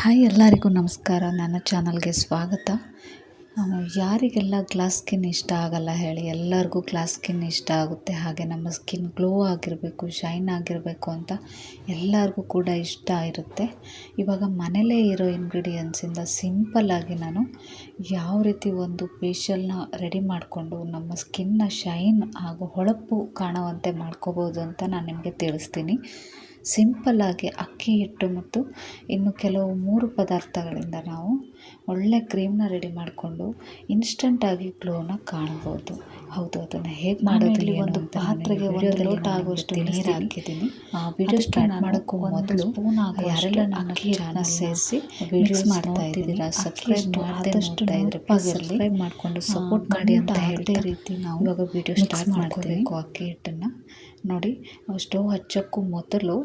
Hi ಎಲ್ಲರಿಗೂ ನಮಸ್ಕಾರ. ನನ್ನ ಚಾನಲ್ಗೆ ಸ್ವಾಗತ. ಯಾರಿಗೆಲ್ಲ ಗ್ಲಾಸ್ ಸ್ಕಿನ್ ಇಷ್ಟ ಆಗಲ್ಲ ಹೇಳಿ, ಎಲ್ಲರಿಗೂ ಗ್ಲಾಸ್ ಸ್ಕಿನ್ ಇಷ್ಟ ಆಗುತ್ತೆ. ಹಾಗೆ ನಮ್ಮ ಸ್ಕಿನ್ ಗ್ಲೋ ಆಗಿರಬೇಕು ಶೈನ್ ಆಗಿರಬೇಕು ಅಂತ ಎಲ್ಲರಿಗೂ ಕೂಡ ಇಷ್ಟ ಇರುತ್ತೆ. ಇವಾಗ ಮನೇಲೇ ಇರೋ ಇಂಗ್ರೀಡಿಯೆಂಟ್ಸಿಂದ ಸಿಂಪಲ್ಲಾಗಿ ನಾನು ಯಾವ ರೀತಿ ಒಂದು ಫೇಶಿಯಲ್ನ ರೆಡಿ ಮಾಡಿಕೊಂಡು ನಮ್ಮ ಸ್ಕಿನ್ನ ಶೈನ್ ಹಾಗೂ ಹೊಳಪು ಕಾಣುವಂತೆ ಮಾಡ್ಕೋಬೋದು ಅಂತ ನಾನು ನಿಮಗೆ ತಿಳಿಸ್ತೀನಿ. ಸಿಂಪಲ್ಲಾಗಿ ಅಕ್ಕಿ ಹಿಟ್ಟು ಮತ್ತು ಇನ್ನು ಕೆಲವು ಮೂರು ಪದಾರ್ಥಗಳಿಂದ ನಾವು ಒಳ್ಳೆ ಕ್ರೀಮ್ನ ರೆಡಿ ಮಾಡಿಕೊಂಡು ಇನ್ಸ್ಟಂಟಾಗಿ ಗ್ಲೋನ ಕಾಣ್ಬೋದು ಹೌದು ಅದನ್ನು ಹೇಗೆ ಮಾಡೋದಿಲ್ಲ ಒಂದು ಪಾತ್ರೆಗೆ ಒಂದು ಲೋಟ ಆಗುವಷ್ಟು ನೀರು. ಹಾಕಿದ್ದೀನಿ. ಆ, ವಿಡಿಯೋ ಸ್ಟಾರ್ಟ್ ಮಾಡೋಕ್ಕೂ ಮೊದಲು ಸ್ಪೂನ್ ಯಾರೆಲ್ಲ ನಾನು ಸೇರಿಸಿ ಮಿಕ್ಸ್ ಮಾಡ್ತಾ ಇದ್ದೀರಾ ಸಬ್ಸ್ಕ್ರೈಬ್ ಮಾಡಿದಷ್ಟು ಮಾಡದೆ ಆದಷ್ಟು ಇದ್ರೆ ಸಬ್ಸ್ಕ್ರೈಬ್ ಮಾಡಿಕೊಂಡು ಸಪೋರ್ಟ್ ಮಾಡಿ ಅಂತ ಹೇಳದೇ ರೀತಿ ನಾವು ಇವಾಗ ವಿಡಿಯೋ ಸ್ಟಾರ್ಟ್. ಮಾಡ್ಕೋಬೇಕು ಅಕ್ಕಿ ಹಿಟ್ಟನ್ನು ನೋಡಿ ಸ್ಟೋವ್ ಹಚ್ಚೋಕ್ಕೂ ಮೊದಲು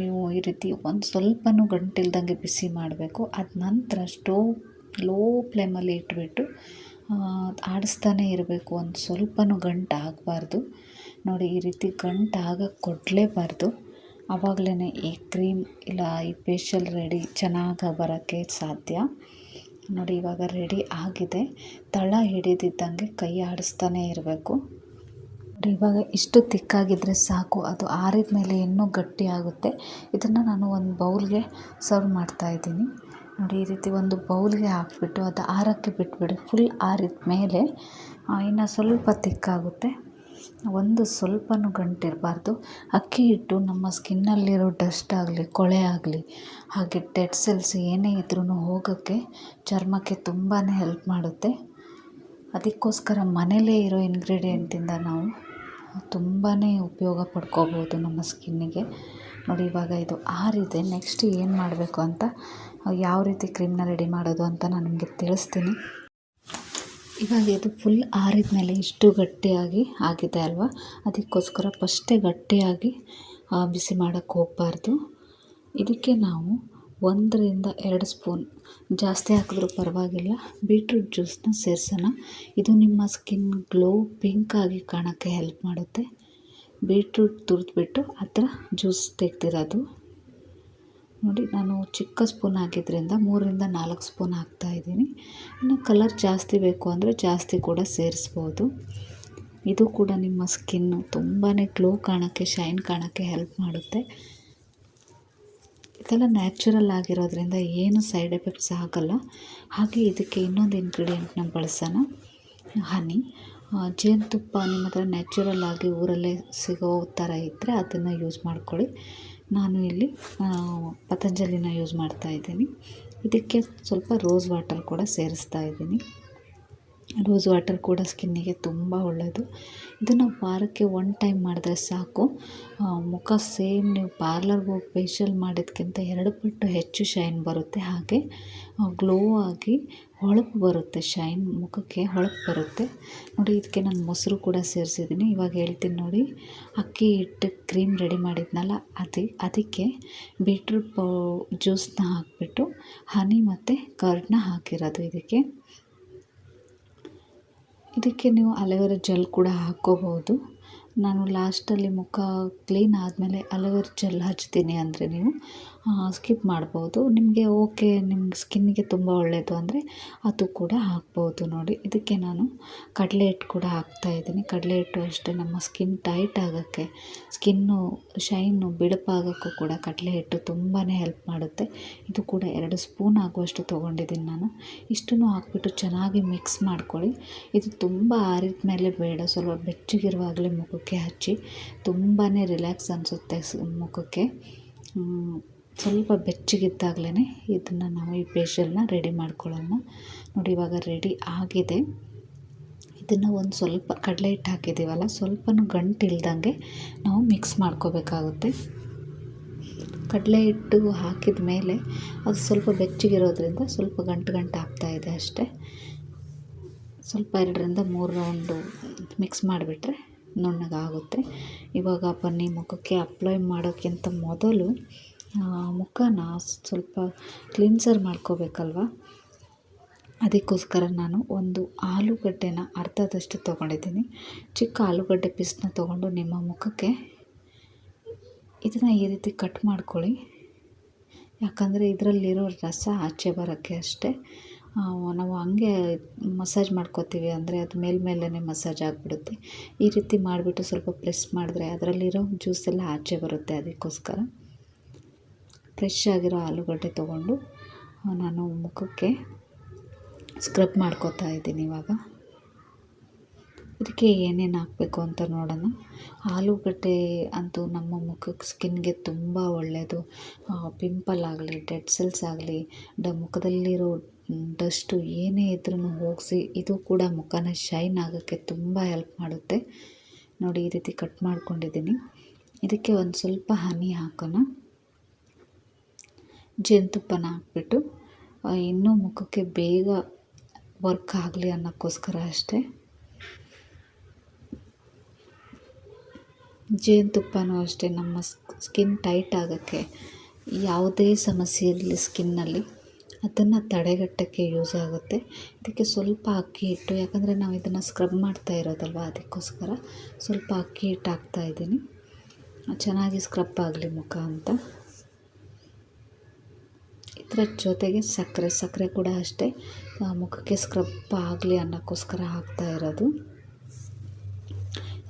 ನೀವು ಈ ರೀತಿ ಒಂದು ಸ್ವಲ್ಪನೂ ಗಂಟಿಲ್ದಂಗೆ ಬಿಸಿ ಮಾಡಬೇಕು. ಅದ ನಂತರ ಸ್ಟೋವ್ ಲೋ ಫ್ಲೇಮಲ್ಲಿ ಇಟ್ಬಿಟ್ಟು ಆಡಿಸ್ತಾನೇ ಇರಬೇಕು. ಒಂದು ಸ್ವಲ್ಪನೂ ಗಂಟು ಆಗಬಾರ್ದು. ನೋಡಿ, ಈ ರೀತಿ ಗಂಟು ಆಗಕ್ಕೆ ಕೊಡಲೇಬಾರ್ದು. ಆವಾಗಲೇ ಈ ಕ್ರೀಮ್ ಇಲ್ಲ, ಈ ಫೇಶಿಯಲ್ ರೆಡಿ ಚೆನ್ನಾಗಿ ಬರೋಕ್ಕೆ ಸಾಧ್ಯ. ನೋಡಿ, ಇವಾಗ ರೆಡಿ ಆಗಿದೆ. ತಳ ಹಿಡಿದಿದ್ದಂಗೆ ಕೈ ಆಡಿಸ್ತಾನೇ ಇರಬೇಕು. ಇವಾಗ ಇಷ್ಟು ತಿಕ್ಕಾಗಿದ್ದರೆ ಸಾಕು. ಅದು ಆರಿದ ಮೇಲೆ ಇನ್ನೂ ಗಟ್ಟಿ ಆಗುತ್ತೆ. ಇದನ್ನು ನಾನು ಒಂದು ಬೌಲ್ಗೆ ಸರ್ವ್ ಮಾಡ್ತಾ ಇದ್ದೀನಿ. ನೋಡಿ, ಈ ರೀತಿ ಒಂದು ಬೌಲ್ಗೆ ಹಾಕ್ಬಿಟ್ಟು ಅದು ಆರಕ್ಕೆ ಬಿಟ್ಬಿಡಿ. ಫುಲ್ ಆರಿದ ಮೇಲೆ ಇನ್ನು ಸ್ವಲ್ಪ ತಿಕ್ಕಾಗುತ್ತೆ. ಒಂದು ಸ್ವಲ್ಪನೂ ಗಂಟಿರಬಾರ್ದು. ಅಕ್ಕಿ ಹಿಟ್ಟು ನಮ್ಮ ಸ್ಕಿನ್ನಲ್ಲಿರೋ ಡಸ್ಟ್ ಆಗಲಿ, ಕೊಳೆ ಆಗಲಿ, ಹಾಗೆ ಡೆಡ್ ಸೆಲ್ಸ್ ಏನೇ ಇದ್ರೂ ಹೋಗೋಕ್ಕೆ ಚರ್ಮಕ್ಕೆ ತುಂಬಾ ಹೆಲ್ಪ್ ಮಾಡುತ್ತೆ. ಅದಕ್ಕೋಸ್ಕರ ಮನೇಲೇ ಇರೋ ಇಂಗ್ರೀಡಿಯೆಂಟಿಂದ ನಾವು ತುಂಬಾ ಉಪಯೋಗ ಪಡ್ಕೋಬೋದು ನಮ್ಮ ಸ್ಕಿನ್ನಿಗೆ. ನೋಡಿ, ಇವಾಗ ಇದು ಆರಿದೆ. ನೆಕ್ಸ್ಟ್ ಏನು ಮಾಡಬೇಕು ಅಂತ, ಯಾವ ರೀತಿ ಕ್ರೀಮ್ನ ರೆಡಿ ಮಾಡೋದು ಅಂತ ನಾನು ನಿಮಗೆ ತಿಳಿಸ್ತೀನಿ. ಇವಾಗ ಇದು ಫುಲ್ ಆರಿದ ಮೇಲೆ ಇಷ್ಟು ಗಟ್ಟಿಯಾಗಿ ಆಗಿದೆ ಅಲ್ವಾ? ಅದಕ್ಕೋಸ್ಕರ ಫಸ್ಟೇ ಗಟ್ಟಿಯಾಗಿ ಬಿಸಿ ಮಾಡೋಕ್ಕೆ ಹೋಗಬಾರ್ದು. ಇದಕ್ಕೆ ನಾವು ಒಂದರಿಂದ ಎರಡು ಸ್ಪೂನ್. ಜಾಸ್ತಿ ಹಾಕಿದ್ರೂ ಪರವಾಗಿಲ್ಲ. ಬೀಟ್ರೂಟ್ ಜ್ಯೂಸನ್ನ ಸೇರಿಸೋಣ. ಇದು ನಿಮ್ಮ ಸ್ಕಿನ್ ಗ್ಲೋ ಪಿಂಕಾಗಿ ಕಾಣೋಕ್ಕೆ ಹೆಲ್ಪ್ ಮಾಡುತ್ತೆ. ಬೀಟ್ರೂಟ್ ತುರಿದ್ಬಿಟ್ಟು ಆ ಥರ ಜ್ಯೂಸ್ ತೆಗ್ದಿರೋದು. ನೋಡಿ, ನಾನು ಚಿಕ್ಕ ಸ್ಪೂನ್ ಹಾಕಿದ್ರಿಂದ ಮೂರರಿಂದ ನಾಲ್ಕು ಸ್ಪೂನ್ ಹಾಕ್ತಾಯಿದ್ದೀನಿ ಇನ್ನು ಕಲರ್ ಜಾಸ್ತಿ ಬೇಕು ಅಂದರೆ ಜಾಸ್ತಿ ಕೂಡ ಸೇರಿಸ್ಬೋದು. ಇದು ಕೂಡ ನಿಮ್ಮ ಸ್ಕಿನ್ನು ತುಂಬಾ ಗ್ಲೋ ಕಾಣೋಕ್ಕೆ, ಶೈನ್ ಕಾಣೋಕ್ಕೆ ಹೆಲ್ಪ್ ಮಾಡುತ್ತೆ. ಇದೆಲ್ಲ ನ್ಯಾಚುರಲ್ ಆಗಿರೋದ್ರಿಂದ ಏನು ಸೈಡ್ ಎಫೆಕ್ಟ್ಸ್ ಆಗೋಲ್ಲ. ಹಾಗೆ ಇದಕ್ಕೆ ಇನ್ನೊಂದು ಇಂಗ್ರೀಡಿಯೆಂಟ್ನ ಬಳಸೋಣ. ಹನಿ. ಜೇನುತುಪ್ಪ ನಿಮ್ಮ ಹತ್ರ ನ್ಯಾಚುರಲ್ ಆಗಿ ಊರಲ್ಲೇ ಸಿಗೋ ಥರ ಇದ್ದರೆ ಅದನ್ನು ಯೂಸ್ ಮಾಡ್ಕೊಳ್ಳಿ. ನಾನು ಇಲ್ಲಿ ಪತಂಜಲಿನ ಯೂಸ್ ಮಾಡ್ತಾ ಇದ್ದೀನಿ. ಇದಕ್ಕೆ ಸ್ವಲ್ಪ ರೋಸ್ ವಾಟರ್ ಕೂಡ ಸೇರಿಸ್ತಾ ಇದ್ದೀನಿ. ರೋಸ್ ವಾಟರ್ ಕೂಡ ಸ್ಕಿನ್ನಿಗೆ ತುಂಬ ಒಳ್ಳೆಯದು ಇದನ್ನು ವಾರಕ್ಕೆ ಒನ್ ಟೈಮ್ ಮಾಡಿದ್ರೆ ಸಾಕು. ಮುಖ ಸೇಮ್ ನೀವು ಪಾರ್ಲರ್ಗೆ ಹೋಗಿ ಫೇಶಿಯಲ್ ಮಾಡಿದ್ಕಿಂತ ಎರಡು ಪಟ್ಟು ಹೆಚ್ಚು ಶೈನ್ ಬರುತ್ತೆ. ಹಾಗೆ ಗ್ಲೋ ಆಗಿ ಹೊಳಪು ಬರುತ್ತೆ ಶೈನ್ ಮುಖಕ್ಕೆ ಹೊಳಪು ಬರುತ್ತೆ. ನೋಡಿ, ಇದಕ್ಕೆ ನಾನು ಮೊಸರು ಕೂಡ ಸೇರಿಸಿದ್ದೀನಿ. ಇವಾಗ ಹೇಳ್ತೀನಿ ನೋಡಿ, ಅಕ್ಕಿ ಹಿಟ್ಟು ಕ್ರೀಮ್ ರೆಡಿ ಮಾಡಿದ್ನಲ್ಲ, ಅದೇ, ಅದಕ್ಕೆ ಬೀಟ್ರೂಟ್ ಪೌ ಜ್ಯೂಸನ್ನ ಹಾಕಿಬಿಟ್ಟು ಹನಿ ಮತ್ತು ಕರ್ಡ್ನ ಹಾಕಿರೋದು ಇದಕ್ಕೆ. ಇದಕ್ಕೆ ನೀವು ಅಲೋವೆರಾ ಜೆಲ್ ಕೂಡ ಹಾಕ್ಕೋಬೋದು ನಾನು ಲಾಸ್ಟಲ್ಲಿ ಮುಖ ಕ್ಲೀನ್ ಆದಮೇಲೆ ಅಲೋವೆರಾ ಜೆಲ್ ಹಚ್ತೀನಿ ಅಂದರೆ ನೀವು ಸ್ಕಿಪ್ ಮಾಡ್ಬೋದು. ನಿಮಗೆ ಓಕೆ ನಿಮ್ಮ ಸ್ಕಿನ್ನಿಗೆ ತುಂಬ ಒಳ್ಳೆಯದು ಅಂದರೆ ಅದು ಕೂಡ ಹಾಕ್ಬೋದು ನೋಡಿ. ಇದಕ್ಕೆ ನಾನು ಕಡಲೆ ಹಿಟ್ಟು ಕೂಡ ಹಾಕ್ತಾಯಿದ್ದೀನಿ ಕಡಲೆ ಹಿಟ್ಟು ಅಷ್ಟೇ, ನಮ್ಮ ಸ್ಕಿನ್ ಟೈಟ್ ಆಗೋಕ್ಕೆ, ಸ್ಕಿನ್ನು, ಶೈನು ಬಿಳುಪಾಗೋಕ್ಕೂ ಕೂಡ ಕಡಲೆ ಹಿಟ್ಟು ತುಂಬಾ ಹೆಲ್ಪ್ ಮಾಡುತ್ತೆ. ಇದು ಕೂಡ ಎರಡು ಸ್ಪೂನ್ ಆಗುವಷ್ಟು ತೊಗೊಂಡಿದ್ದೀನಿ ನಾನು. ಇಷ್ಟನ್ನು ಹಾಕ್ಬಿಟ್ಟು ಚೆನ್ನಾಗಿ ಮಿಕ್ಸ್ ಮಾಡ್ಕೊಳ್ಳಿ. ಇದು ತುಂಬ ಆರಿದ ಮೇಲೆ ಬೇಡ, ಸ್ವಲ್ಪ ಬೆಚ್ಚಗಿರುವಾಗಲೇ ಮುಖಕ್ಕೆ ಹಚ್ಚಿ ತುಂಬಾ ರಿಲ್ಯಾಕ್ಸ್ ಅನಿಸುತ್ತೆ ಮುಖಕ್ಕೆ. ಸ್ವಲ್ಪ ಬೆಚ್ಚಗಿದ್ದಾಗಲೇ ಇದನ್ನು ನಾವು ಈ ಪೇಶಲ್ನ ರೆಡಿ ಮಾಡ್ಕೊಳ್ಳೋಣ. ನೋಡಿ ಇವಾಗ ರೆಡಿ ಆಗಿದೆ. ಇದನ್ನು ಒಂದು ಸ್ವಲ್ಪ ಕಡಲೆ ಹಿಟ್ಟು ಹಾಕಿದ್ದೀವಲ್ಲ, ಸ್ವಲ್ಪನೂ ಗಂಟು ಇಲ್ದಂಗೆ ನಾವು ಮಿಕ್ಸ್ ಮಾಡ್ಕೋಬೇಕಾಗುತ್ತೆ. ಕಡಲೆ ಹಿಟ್ಟು ಹಾಕಿದ ಮೇಲೆ ಅದು ಸ್ವಲ್ಪ ಬೆಚ್ಚಗಿರೋದ್ರಿಂದ ಸ್ವಲ್ಪ ಗಂಟು ಗಂಟು ಆಗ್ತಾಯಿದೆ ಅಷ್ಟೇ. ಸ್ವಲ್ಪ ಎರಡರಿಂದ ಮೂರು ರೌಂಡು ಮಿಕ್ಸ್ ಮಾಡಿಬಿಟ್ರೆ ನುಣ್ಣಗಾಗುತ್ತೆ. ಇವಾಗ ಬನ್ನಿ, ಮುಖಕ್ಕೆ ಅಪ್ಲೈ ಮಾಡೋಕ್ಕಿಂತ ಮೊದಲು ಮುಖನ ಸ್ವಲ್ಪ ಕ್ಲಿನ್ಸರ್ ಮಾಡ್ಕೋಬೇಕಲ್ವ? ಅದಕ್ಕೋಸ್ಕರ ನಾನು ಒಂದು ಆಲೂಗಡ್ಡೆನ ಅರ್ಧದಷ್ಟು ತೊಗೊಂಡಿದ್ದೀನಿ. ಚಿಕ್ಕ ಆಲೂಗಡ್ಡೆ ಪೀಸ್ನ ತೊಗೊಂಡು ನಿಮ್ಮ ಮುಖಕ್ಕೆ ಇದನ್ನು ಈ ರೀತಿ ಕಟ್ ಮಾಡ್ಕೊಳ್ಳಿ. ಯಾಕಂದರೆ ಇದರಲ್ಲಿರೋ ರಸ ಆಚೆ ಬರೋಕ್ಕೆ ಅಷ್ಟೇ. ನಾವು ಹಂಗೆ ಮಸಾಜ್ ಮಾಡ್ಕೋತೀವಿ ಅಂದರೆ ಅದು ಮೇಲ್ಮೇಲೇ ಮಸಾಜ್ ಆಗಿಬಿಡುತ್ತೆ. ಈ ರೀತಿ ಮಾಡಿಬಿಟ್ಟು ಸ್ವಲ್ಪ ಪ್ರೆಸ್ ಮಾಡಿದ್ರೆ ಅದರಲ್ಲಿರೋ ಜ್ಯೂಸೆಲ್ಲ ಆಚೆ ಬರುತ್ತೆ ಅದಕ್ಕೋಸ್ಕರ. ಫ್ರೆಶ್ ಆಗಿರೋ ಆಲೂಗಡ್ಡೆ ತೊಗೊಂಡು ನಾನು ಮುಖಕ್ಕೆ ಸ್ಕ್ರಬ್ ಮಾಡ್ಕೋತಾ ಇದ್ದೀನಿ ಇವಾಗ. ಇದಕ್ಕೆ ಏನೇನು ಹಾಕಬೇಕು ಅಂತ ನೋಡೋಣ. ಆಲೂಗಡ್ಡೆ ಅಂತೂ ನಮ್ಮ ಮುಖಕ್ಕೆ ಸ್ಕಿನ್ಗೆ ತುಂಬ ಒಳ್ಳೆಯದು ಪಿಂಪಲ್ ಆಗಲಿ, ಡೆಡ್ ಸೆಲ್ಸ್ ಆಗಲಿ, ಡ, ಮುಖದಲ್ಲಿರೋ ಡಸ್ಟು ಏನೇ ಇದ್ರೂ ಹೋಗಿಸಿ, ಇದು ಕೂಡ ಮುಖನ ಶೈನ್ ಆಗೋಕ್ಕೆ ತುಂಬ ಹೆಲ್ಪ್ ಮಾಡುತ್ತೆ. ನೋಡಿ, ಈ ರೀತಿ ಕಟ್ ಮಾಡ್ಕೊಂಡಿದ್ದೀನಿ. ಇದಕ್ಕೆ ಒಂದು ಸ್ವಲ್ಪ ಹನಿ ಹಾಕೋಣ. ಜೇನುತುಪ್ಪನ ಹಾಕ್ಬಿಟ್ಟು ಇನ್ನೂ ಮುಖಕ್ಕೆ ಬೇಗ ವರ್ಕ್ ಆಗಲಿ ಅನ್ನೋಕ್ಕೋಸ್ಕರ ಅಷ್ಟೇ. ಜೇನುತುಪ್ಪನೂ ಅಷ್ಟೇ, ನಮ್ಮ ಸ್ಕಿನ್ ಟೈಟ್ ಆಗೋಕ್ಕೆ ಯಾವುದೇ ಸಮಸ್ಯೆ ಇರಲಿ ಸ್ಕಿನ್ನಲ್ಲಿ ಅದನ್ನು ತಡೆಗಟ್ಟೋಕ್ಕೆ ಯೂಸ್ ಆಗುತ್ತೆ. ಇದಕ್ಕೆ ಸ್ವಲ್ಪ ಅಕ್ಕಿ ಹಿಟ್ಟು, ಯಾಕಂದರೆ ನಾವು ಇದನ್ನು ಸ್ಕ್ರಬ್ ಮಾಡ್ತಾ ಇರೋದಲ್ವ ಅದಕ್ಕೋಸ್ಕರ ಸ್ವಲ್ಪ ಅಕ್ಕಿ ಹಿಟ್ಟು ಹಾಕ್ತಾಯಿದ್ದೀನಿ ಚೆನ್ನಾಗಿ ಸ್ಕ್ರಬ್ ಆಗಲಿ ಮುಖ ಅಂತ. ಇದರ ಜೊತೆಗೆ ಸಕ್ಕರೆ ಸಕ್ಕರೆ ಕೂಡ ಅಷ್ಟೇ. ಮುಖಕ್ಕೆ ಸ್ಕ್ರಬ್ ಆಗಲಿ ಅನ್ನೋಕ್ಕೋಸ್ಕರ ಹಾಕ್ತಾ ಇರೋದು.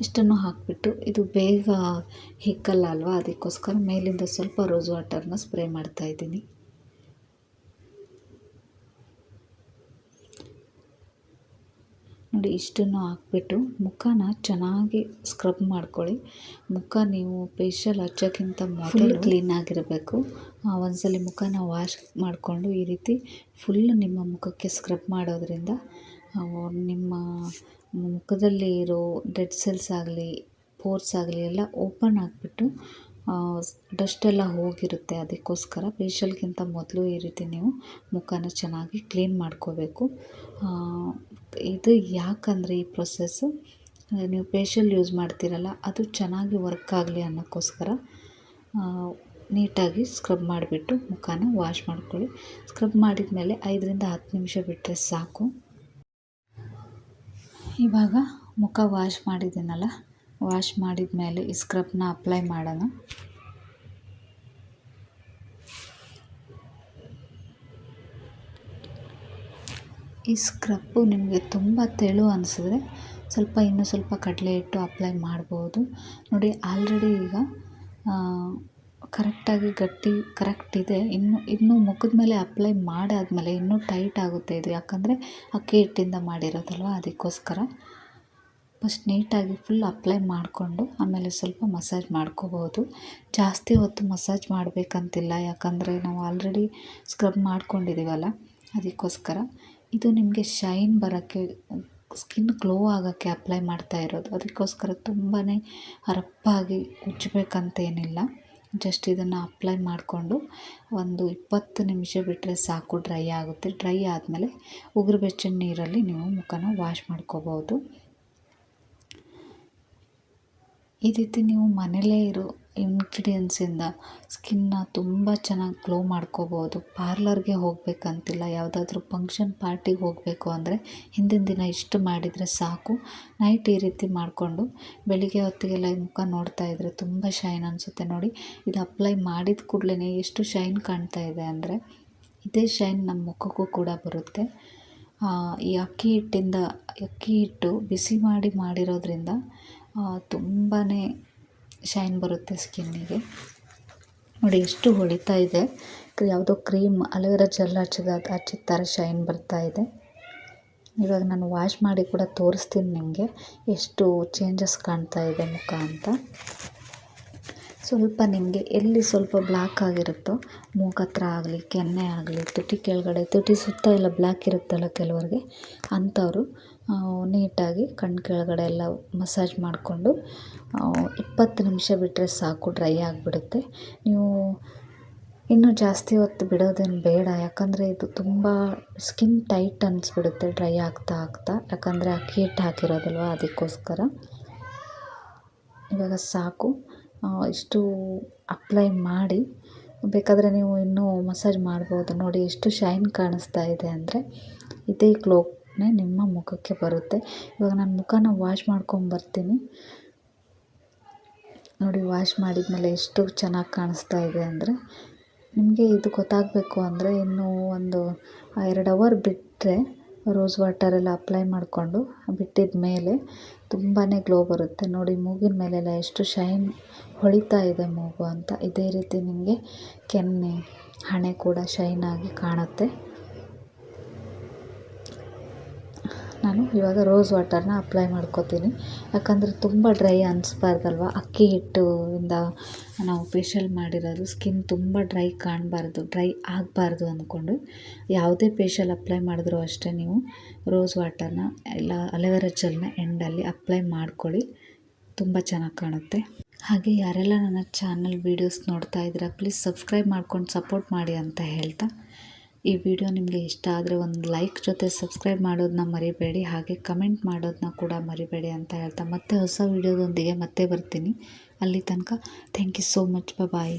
ಇಷ್ಟನ್ನು ಹಾಕಿಬಿಟ್ಟು ಇದು ಬೇಗ ಹಿಕ್ಕಲ್ಲ ಅಲ್ವಾ? ಅದಕ್ಕೋಸ್ಕರ ಮೇಲಿಂದ ಸ್ವಲ್ಪ ರೋಸ್ ವಾಟರ್ನ ಸ್ಪ್ರೇ ಮಾಡ್ತಾಯಿದ್ದೀನಿ ನೋಡಿ ಇಷ್ಟನ್ನು ಹಾಕ್ಬಿಟ್ಟು ಮುಖನ ಚೆನ್ನಾಗಿ ಸ್ಕ್ರಬ್ ಮಾಡ್ಕೊಳ್ಳಿ. ಮುಖ ನೀವು ಫೇಶಿಯಲ್ ಹಚ್ಚೋಕ್ಕಿಂತ ಮೊದಲು ಕ್ಲೀನಾಗಿರಬೇಕು ಒಂದ್ಸಲಿ ಮುಖನ ವಾಶ್ ಮಾಡಿಕೊಂಡು ಈ ರೀತಿ ಫುಲ್ ನಿಮ್ಮ ಮುಖಕ್ಕೆ ಸ್ಕ್ರಬ್ ಮಾಡೋದ್ರಿಂದ ನಿಮ್ಮ ಮುಖದಲ್ಲಿ ಇರೋ ಡೆಡ್ ಸೆಲ್ಸ್ ಆಗಲಿ ಪೋರ್ಸ್ ಆಗಲಿ ಎಲ್ಲ ಓಪನ್ ಆಗಿಬಿಟ್ಟು ಡಸ್ಟೆಲ್ಲ ಹೋಗಿರುತ್ತೆ ಅದಕ್ಕೋಸ್ಕರ ಫೇಶಿಯಲ್ಗಿಂತ ಮೊದಲು ಈ ರೀತಿ ನೀವು ಮುಖನ ಚೆನ್ನಾಗಿ ಕ್ಲೀನ್ ಮಾಡ್ಕೋಬೇಕು. ಇದು ಯಾಕಂದರೆ ಈ ಪ್ರೊಸೆಸ್ಸು, ನೀವು ಫೇಶಿಯಲ್ ಯೂಸ್ ಮಾಡ್ತೀರಲ್ಲ, ಅದು ಚೆನ್ನಾಗಿ ವರ್ಕ್ ಆಗಲಿ ಅನ್ನೋಕ್ಕೋಸ್ಕರ ನೀಟಾಗಿ ಸ್ಕ್ರಬ್ ಮಾಡಿಬಿಟ್ಟು ಮುಖನ ವಾಶ್ ಮಾಡ್ಕೊಳ್ಳಿ. ಸ್ಕ್ರಬ್ ಮಾಡಿದ ಮೇಲೆ ಐದರಿಂದ ಹತ್ತು ನಿಮಿಷ ಬಿಟ್ಟರೆ ಸಾಕು. ಇವಾಗ ಮುಖ ವಾಶ್ ಮಾಡಿದ್ದೀನಲ್ಲ ವಾಶ್ ಮಾಡಿದ ಮೇಲೆ ಈ ಸ್ಕ್ರಬ್ನ ಅಪ್ಲೈ ಮಾಡೋಣ. ಈ ಸ್ಕ್ರಬ್ಬು ನಿಮಗೆ ತುಂಬ ತೆಳು ಅನಿಸಿದ್ರೆ ಸ್ವಲ್ಪ ಇನ್ನೂ ಸ್ವಲ್ಪ ಕಡಲೆ ಹಿಟ್ಟು ಅಪ್ಲೈ ಮಾಡ್ಬೋದು. ನೋಡಿ, ಆಲ್ರೆಡಿ ಈಗ ಕರೆಕ್ಟಾಗಿ ಗಟ್ಟಿ, ಕರೆಕ್ಟ್ ಇದೆ. ಇನ್ನು, ಇನ್ನೂ ಮುಖದ ಮೇಲೆ ಅಪ್ಲೈ ಮಾಡಾದಮೇಲೆ ಇನ್ನೂ ಟೈಟ್ ಆಗುತ್ತೆ ಇದು. ಯಾಕಂದರೆ ಅಕ್ಕಿ ಹಿಟ್ಟಿಂದ ಮಾಡಿರೋದಲ್ವ? ಅದಕ್ಕೋಸ್ಕರ. ಫಸ್ಟ್ ನೀಟಾಗಿ ಫುಲ್ ಅಪ್ಲೈ ಮಾಡಿಕೊಂಡು ಆಮೇಲೆ ಸ್ವಲ್ಪ ಮಸಾಜ್ ಮಾಡ್ಕೋಬೋದು. ಜಾಸ್ತಿ ಹೊತ್ತು ಮಸಾಜ್ ಮಾಡಬೇಕಂತಿಲ್ಲ, ಯಾಕಂದರೆ ನಾವು ಆಲ್ರೆಡಿ ಸ್ಕ್ರಬ್ ಮಾಡ್ಕೊಂಡಿದ್ದೀವಲ್ಲ ಅದಕ್ಕೋಸ್ಕರ. ಇದು ನಿಮಗೆ ಶೈನ್ ಬರೋಕ್ಕೆ ಸ್ಕಿನ್ ಗ್ಲೋ ಆಗೋಕ್ಕೆ ಅಪ್ಲೈ ಮಾಡ್ತಾ ಇರೋದು. ಅದಕ್ಕೋಸ್ಕರ ತುಂಬಾ ಹರಪ್ಪಾಗಿ ಉಜ್ಜಬೇಕಂತೇನಿಲ್ಲ. ಜಸ್ಟ್ ಇದನ್ನು ಅಪ್ಲೈ ಮಾಡಿಕೊಂಡು ಒಂದು ಇಪ್ಪತ್ತು ನಿಮಿಷ ಬಿಟ್ಟರೆ ಸಾಕು ಡ್ರೈ ಆಗುತ್ತೆ. ಡ್ರೈ ಆದಮೇಲೆ ಉಗುರು ಬೆಚ್ಚನ ನೀರಲ್ಲಿ ನೀವು ಮುಖನ ವಾಶ್ ಮಾಡ್ಕೋಬೋದು. ಈ ರೀತಿ ನೀವು ಮನೇಲೇ ಇರೋ ಇಂಗ್ರೀಡಿಯೆಂಟ್ಸಿಂದ ಸ್ಕಿನ್ನ ತುಂಬ ಚೆನ್ನಾಗಿ ಗ್ಲೋ ಮಾಡ್ಕೋಬೋದು. ಪಾರ್ಲರ್ಗೆ ಹೋಗಬೇಕಂತಿಲ್ಲ. ಯಾವುದಾದ್ರೂ ಫಂಕ್ಷನ್ ಪಾರ್ಟಿಗೆ ಹೋಗಬೇಕು ಅಂದರೆ ಹಿಂದಿನ ದಿನ ಇಷ್ಟು ಮಾಡಿದರೆ ಸಾಕು. ನೈಟ್ ಈ ರೀತಿ ಮಾಡಿಕೊಂಡು ಬೆಳಿಗ್ಗೆ ಹೊತ್ತಿಗೆಲ್ಲ ಮುಖ ನೋಡ್ತಾ ಇದ್ದರೆ ತುಂಬ ಶೈನ್ ಅನಿಸುತ್ತೆ ನೋಡಿ. ಇದು ಅಪ್ಲೈ ಮಾಡಿದ ಕೂಡಲೇ ಎಷ್ಟು ಶೈನ್ ಕಾಣ್ತಾ ಇದೆ ಅಂದರೆ ಇದೇ ಶೈನ್ ನಮ್ಮ ಮುಖಕ್ಕೂ ಕೂಡ ಬರುತ್ತೆ. ಈ ಅಕ್ಕಿ ಹಿಟ್ಟಿಂದ, ಅಕ್ಕಿ ಹಿಟ್ಟು ಬಿಸಿ ಮಾಡಿ ಮಾಡಿರೋದ್ರಿಂದ ತುಂಬಾ ಶೈನ್ ಬರುತ್ತೆ ಸ್ಕಿನ್ನಿಗೆ. ನೋಡಿ, ಎಷ್ಟು ಹೊಳಿತಾ ಇದೆ. ಯಾವುದೋ ಕ್ರೀಮ್, ಅಲೋವೆರಾ ಜೆಲ್ ಹಚ್ಚಿದ ಹಚ್ಚಿದ ಥರ ಶೈನ್ ಬರ್ತಾ ಇದೆ. ಇವಾಗ ನಾನು ವಾಶ್ ಮಾಡಿ ಕೂಡ ತೋರಿಸ್ತೀನಿ ನಿಮಗೆ. ಎಷ್ಟು ಚೇಂಜಸ್ ಕಾಣ್ತಾ ಇದೆ ಮುಖ ಅಂತ. ಸ್ವಲ್ಪ ನಿಮಗೆ ಎಲ್ಲಿ ಸ್ವಲ್ಪ ಬ್ಲ್ಯಾಕ್ ಆಗಿರುತ್ತೋ, ಮೂಗು ಹತ್ರ ಆಗಲಿ, ಕೆನ್ನೆ ಆಗಲಿ, ತುಟಿ ಕೆಳಗಡೆ, ತುಟಿ ಸುತ್ತ ಎಲ್ಲ ಬ್ಲ್ಯಾಕ್ ಇರುತ್ತಲ್ಲ ಕೆಲವರಿಗೆ, ಅಂಥವರು ನೀಟಾಗಿ ಕಣ್ಣು ಕೆಳಗಡೆ ಎಲ್ಲ ಮಸಾಜ್ ಮಾಡಿಕೊಂಡು ಇಪ್ಪತ್ತು ನಿಮಿಷ ಬಿಟ್ಟರೆ ಸಾಕು, ಡ್ರೈ ಆಗಿಬಿಡುತ್ತೆ. ನೀವು ಇನ್ನೂ ಜಾಸ್ತಿ ಹೊತ್ತು ಬಿಡೋದೇನು ಬೇಡ, ಯಾಕಂದರೆ ಇದು ತುಂಬ ಸ್ಕಿನ್ ಟೈಟ್ ಅನ್ನಿಸ್ಬಿಡುತ್ತೆ ಡ್ರೈ ಆಗ್ತಾ ಆಗ್ತಾ, ಯಾಕಂದರೆ ಅಕ್ಕಿ ಹಿಟ್ಟು ಹಾಕಿರೋದಲ್ವ, ಅದಕ್ಕೋಸ್ಕರ. ಇವಾಗ ಸಾಕು. ಇಷ್ಟು ಅಪ್ಲೈ ಮಾಡಿ, ಬೇಕಾದರೆ ನೀವು ಇನ್ನೂ ಮಸಾಜ್ ಮಾಡ್ಬೋದು. ನೋಡಿ, ಎಷ್ಟು ಶೈನ್ ಕಾಣಿಸ್ತಾ ಇದೆ ಅಂದರೆ ಇದೇ ಗ್ಲೋನೇ ನಿಮ್ಮ ಮುಖಕ್ಕೆ ಬರುತ್ತೆ. ಇವಾಗ ನಾನು ಮುಖನ ವಾಶ್ ಮಾಡ್ಕೊಂಬರ್ತೀನಿ. ನೋಡಿ ವಾಶ್ ಮಾಡಿದ್ಮೇಲೆ ಎಷ್ಟು ಚೆನ್ನಾಗಿ ಕಾಣಿಸ್ತಾ ಇದೆ ಅಂದರೆ ನಿಮಗೆ ಇದು ಗೊತ್ತಾಗಬೇಕು ಅಂದರೆ ಇನ್ನೂ ಒಂದು ಎರಡು ಅವರ್ ಬಿಟ್ಟರೆ ರೋಸ್ ವಾಟರೆಲ್ಲ ಅಪ್ಲೈ ಮಾಡಿಕೊಂಡು ಬಿಟ್ಟಿದ ಮೇಲೆ ತುಂಬಾ ಗ್ಲೋ ಬರುತ್ತೆ. ನೋಡಿ, ಮೂಗಿನ ಮೇಲೆಲ್ಲ ಎಷ್ಟು ಶೈನ್ ಹೊಳಿತಾ ಇದೆ ಮೂಗು ಅಂತ. ಇದೇ ರೀತಿ ನಿಮಗೆ ಕೆನ್ನೆ, ಹಣೆ ಕೂಡ ಶೈನಾಗಿ ಕಾಣುತ್ತೆ. ನಾನು ಇವಾಗ ರೋಸ್ ವಾಟರ್ನ ಅಪ್ಲೈ ಮಾಡ್ಕೋತೀನಿ. ಯಾಕಂದರೆ ತುಂಬ ಡ್ರೈ ಅನಿಸ್ಬಾರ್ದಲ್ವ? ಅಕ್ಕಿ ಹಿಟ್ಟು ಇಂದ ನಾವು ಫೇಶಿಯಲ್ ಮಾಡಿರೋದು ಸ್ಕಿನ್ ತುಂಬ ಡ್ರೈ ಕಾಣಬಾರ್ದು ಡ್ರೈ ಆಗಬಾರ್ದು ಅಂದ್ಕೊಂಡು ಯಾವುದೇ ಫೇಶಿಯಲ್ ಅಪ್ಲೈ ಮಾಡಿದ್ರೂ ಅಷ್ಟೇ ನೀವು ರೋಸ್ ವಾಟರ್ನ ಇಲ್ಲ ಅಲೋವೆರಾ ಜೆಲ್ನ ಎಂಡಲ್ಲಿ ಅಪ್ಲೈ ಮಾಡ್ಕೊಳ್ಳಿ. ತುಂಬ ಚೆನ್ನಾಗಿ ಕಾಣುತ್ತೆ. ಹಾಗೆ ಯಾರೆಲ್ಲ ನನ್ನ ಚಾನಲ್ ವೀಡಿಯೋಸ್ ನೋಡ್ತಾ ಇದ್ದೀರಾ ಪ್ಲೀಸ್ ಸಬ್ಸ್ಕ್ರೈಬ್ ಮಾಡ್ಕೊಂಡು ಸಪೋರ್ಟ್ ಮಾಡಿ ಅಂತ ಹೇಳ್ತಾ. ಈ ವಿಡಿಯೋ ನಿಮಗೆ ಇಷ್ಟ ಆದರೆ ಒಂದು ಲೈಕ್ ಜೊತೆ ಸಬ್ಸ್ಕ್ರೈಬ್ ಮಾಡೋದನ್ನ ಮರಿಬೇಡಿ, ಹಾಗೆ ಕಮೆಂಟ್ ಮಾಡೋದನ್ನ ಕೂಡ ಮರಿಬೇಡಿ ಅಂತ ಹೇಳ್ತಾ, ಮತ್ತೆ ಹೊಸ ವಿಡಿಯೋದೊಂದಿಗೆ ಮತ್ತೆ ಬರ್ತೀನಿ. ಅಲ್ಲಿ ತನಕ thank you so much bye